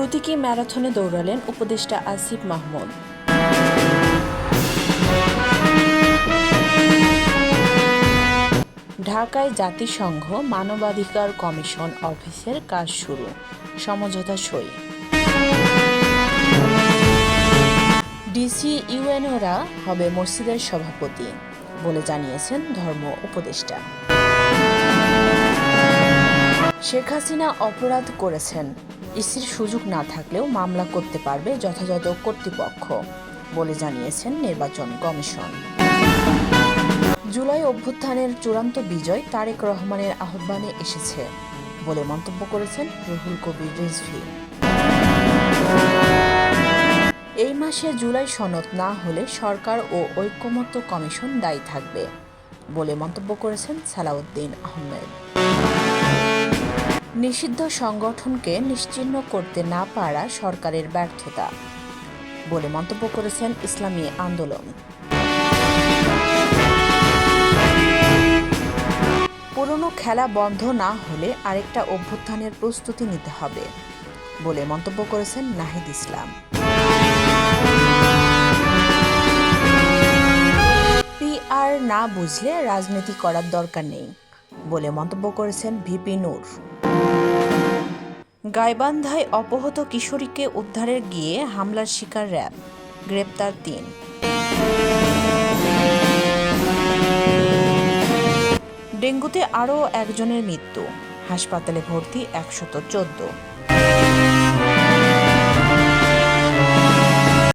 প্রতীকী ম্যারাথনে দৌড়ালেন উপদেষ্টা আসিফ মাহমুদ। ঢাকায় জাতিসংঘ মানবাধিকার কমিশন অফিসের কাজ শুরু। সমঝোতা সই। ডিসি ইউএনওরা হবে মসজিদের সভাপতি বলে জানিয়েছেন ধর্ম উপদেষ্টা। শেখ হাসিনা অপরাধ করেছেন ইসির সুযোগ না থাকলেও মামলা করতে পারবে যথাযথ কর্তৃপক্ষ বলে জানিয়েছেন নির্বাচন কমিশন। জুলাই অভ্যুত্থানের চূড়ান্ত বিজয় তারেক রহমানের আহ্বানে এসেছে বলে মন্তব্য করেছেন রুহুল কবির রিজভি। এই মাসে জুলাই সনদ না হলে সরকার ও ঐক্যমত্য কমিশন দায়ী থাকবে বলে মন্তব্য করেছেন সালাউদ্দিন আহমেদ। নিষিদ্ধ সংগঠনকে নিশ্চিহ্ন করতে না পারা সরকারের ব্যর্থতা বলে মন্তব্য করেছেন ইসলামী আন্দোলন। পুরনো খেলা বন্ধ না হলে আরেকটা অভ্যুত্থানের প্রস্তুতি নিতে হবে বলে মন্তব্য করেছেন নাহিদ ইসলাম। পিআর না বুঝলে রাজনীতি করার দরকার নেই বলে মন্তব্য করেছেন ভিপি নূর। গাইবান্ধায় অপহত কিশোরীকে উদ্ধারে গিয়ে হামলার শিকার র্যাব। গ্রেপ্তার তিন। ডেঙ্গুতে আরও একজনের মৃত্যু। হাসপাতালে ভর্তি একশত চোদ্দ।